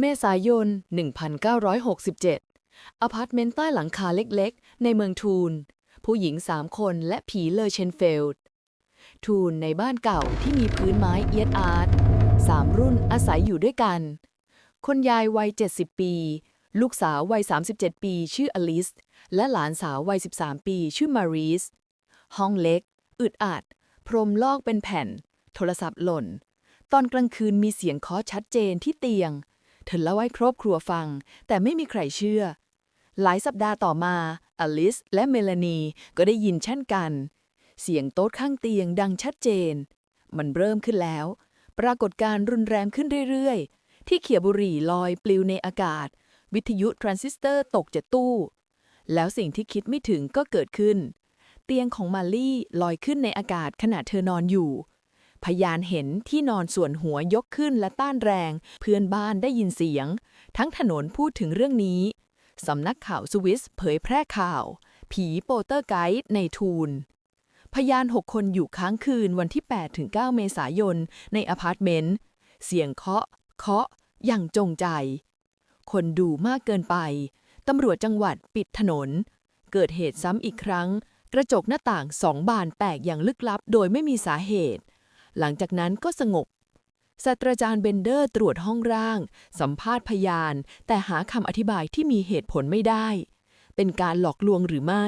เมษายน 1967 อพาร์ตเมนต์ใต้หลังคาเล็กๆ ในเมืองทูน ผู้หญิงสามคนและผีเลอเชนเฟลด์ ทูนในบ้านเก่าที่มีพื้นไม้เอียดอาร์ตสามรุ่นอาศัยอยู่ด้วยกัน คนยายวัย 70 ปี ลูกสาววัย 37 ปี ชื่ออลิส และหลานสาววัย 13 ปี ชื่อมารีส ห้องเล็ก อึดอัด พรมลอกเป็นแผ่น โทรศัพท์หล่น ตอนกลางคืนมีเสียงเคาะชัดเจนที่เตียง เธอเล่าให้ครอบครัวฟัง แต่ไม่มีใครเชื่อ หลายสัปดาห์ต่อมาอลิสและเมลานีก็ได้ยินเช่นกัน เสียงโต๊ะข้างเตียงดังชัดเจน มันเริ่มขึ้นแล้ว ปรากฏการ์รุนแรงขึ้นเรื่อยๆ ที่เขียบุหรี่ลอยปลิวในอากาศ วิทยุทรานซิสเตอร์ตกจากตู้ แล้วสิ่งที่คิดไม่ถึงก็เกิดขึ้น เตียงของมาลี่ลอยขึ้นในอากาศขณะเธอนอนอยู่ พยานเห็นที่นอนส่วนหัวยกขึ้นและต้านแรง เพื่อนบ้านได้ยินเสียง ทั้งถนนพูดถึงเรื่องนี้ สำนักข่าวสวิสเผยแพร่ข่าว ผีโปเตอร์ไกด์ในทูนพยาน 6 คนอยู่ค้างคืนวันที่ 8-9 เมษายน ในอพาร์ตเมนต์ เสียงเคาะ เคาะ อย่างจงใจ คนดูมากเกินไป ตำรวจจังหวัดปิดถนน เกิดเหตุซ้ำอีกครั้ง กระจกหน้าต่างสองบานแตกอย่างลึกลับโดยไม่มีสาเหตุ หลังจากนั้นก็สงบศาสตราจารย์เบนเดอร์ตรวจห้องร่าง สัมภาษณ์พยาน แต่หาคำอธิบายที่มีเหตุผลไม่ได้ เป็นการหลอกลวงหรือไม่